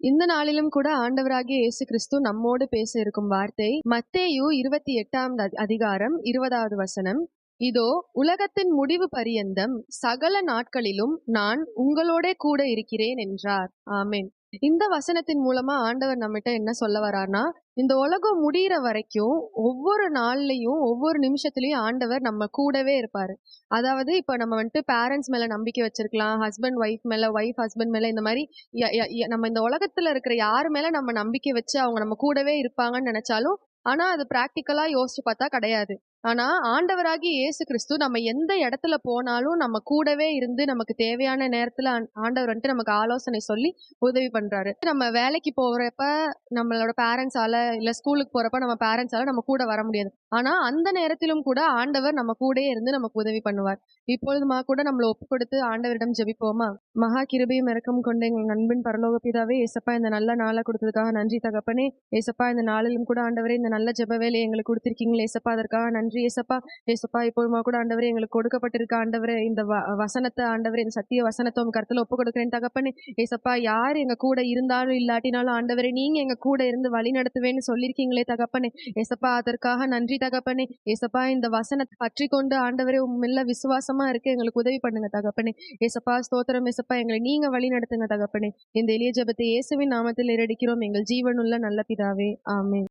இந்த நாளிலும் கூட ஆண்டவராகிய இயேசு கிறிஸ்து நம்மோடு பேச இருக்கும் வார்த்தை மத்தேயு இருபத்தி எட்டாம் அதிகாரம் இருபதாவது வசனம். இதோ உலகத்தின் முடிவு பரியந்தம் சகல நாட்களிலும் நான் உங்களோட கூட இருக்கிறேன் என்றார். ஆமேன். இந்த வசனத்தின் மூலமா ஆண்டவர் நம்மகிட்ட என்ன சொல்ல வரார்னா இந்த உலகம் முடிகிற வரைக்கும் ஒவ்வொரு நாள்லயும் ஒவ்வொரு நிமிஷத்துலயும் ஆண்டவர் நம்ம கூடவே இருப்பாரு. அதாவது இப்ப நம்ம வந்துட்டு பேரண்ட்ஸ் மேல நம்பிக்கை வச்சிருக்கலாம் ஹஸ்பண்ட் ஒய்ஃப் மேல ஒய்ஃப் ஹஸ்பண்ட் மேல இந்த மாதிரி நம்ம இந்த உலகத்துல இருக்கிற யாரு மேல நம்ம நம்பிக்கை வச்சு அவங்க நம்ம கூடவே இருப்பாங்கன்னு நினைச்சாலும் ஆனா அது பிராக்டிக்கலா யோசிச்சு பார்த்தா கிடையாது. ஆனா ஆண்டவராகி இயேசு கிறிஸ்து நம்ம எந்த இடத்துல போனாலும் நம்ம கூடவே இருந்து நமக்கு தேவையான நேரத்துல ஆண்டவர் வந்துட்டு நமக்கு ஆலோசனை சொல்லி உதவி பண்றாரு. நம்ம வேலைக்கு போறப்ப நம்மளோட பேரண்ட்ஸால இல்ல ஸ்கூலுக்கு போறப்ப நம்ம பேரண்ட்ஸால நம்ம கூட வர முடியாது. ஆனா அந்த நேரத்திலும் கூட ஆண்டவர் நம்ம கூடயே இருந்து நமக்கு உதவி பண்ணுவார். இப்பொழுதுமா கூட நம்மளை ஒப்பு கொடுத்து ஆண்டவரிடம் ஜெபிப்போமா? மகா கிருபையும் இறக்கம் கொண்ட எங்கள் நண்பின் பரலோக பிதாவே ஏசப்பா இந்த நல்ல நாளை கொடுத்ததுக்காக நன்றி தகப்பனே. ஏசப்பா இந்த நாளிலும் கூட ஆண்டவரே இந்த நல்ல ஜெப வேலையை எங்களுக்கு கொடுத்திருக்கீங்களே. ஏசப்பா அதற்காக நன்றி. ஏசப்பா. ஏசப்பா இப்போதுமா கூட ஆண்டவரே எங்களுக்கு கொடுக்கப்பட்டிருக்க ஆண்டவரே இந்த வ- வசனத்தை ஆண்டவரே இந்த சத்திய வசனத்தை உங்க கருத்துல ஒப்பு கொடுக்குறேன் தகப்பனே. ஏசப்பா யார் எங்க கூட இருந்தாலும் இல்லாட்டினாலும் ஆண்டவரே நீங்க எங்க கூட இருந்து வழி நடத்துவேன்னு சொல்லியிருக்கீங்களே தகப்பனே. ஏசப்பா அதற்காக நன்றி தகப்பனே. ஏசப்பா இந்த வசனத்தை பற்றி கொண்டு ஆண்டவரே உண்மையில விசுவாசமா இருக்கு எங்களுக்கு உதவி பண்ணுங்க தகப்பனே. ஏசப்பா ஸ்தோத்திரம் ஏசப்பா எங்களை நீங்க வழி நடத்துங்க தகப்பனே. இந்த எளிய ஜபத்தை இயேசுவின் நாமத்தில் இரடிக்கிறோம் எங்கள் ஜீவனுள்ள நல்ல பிதாவே. ஆமே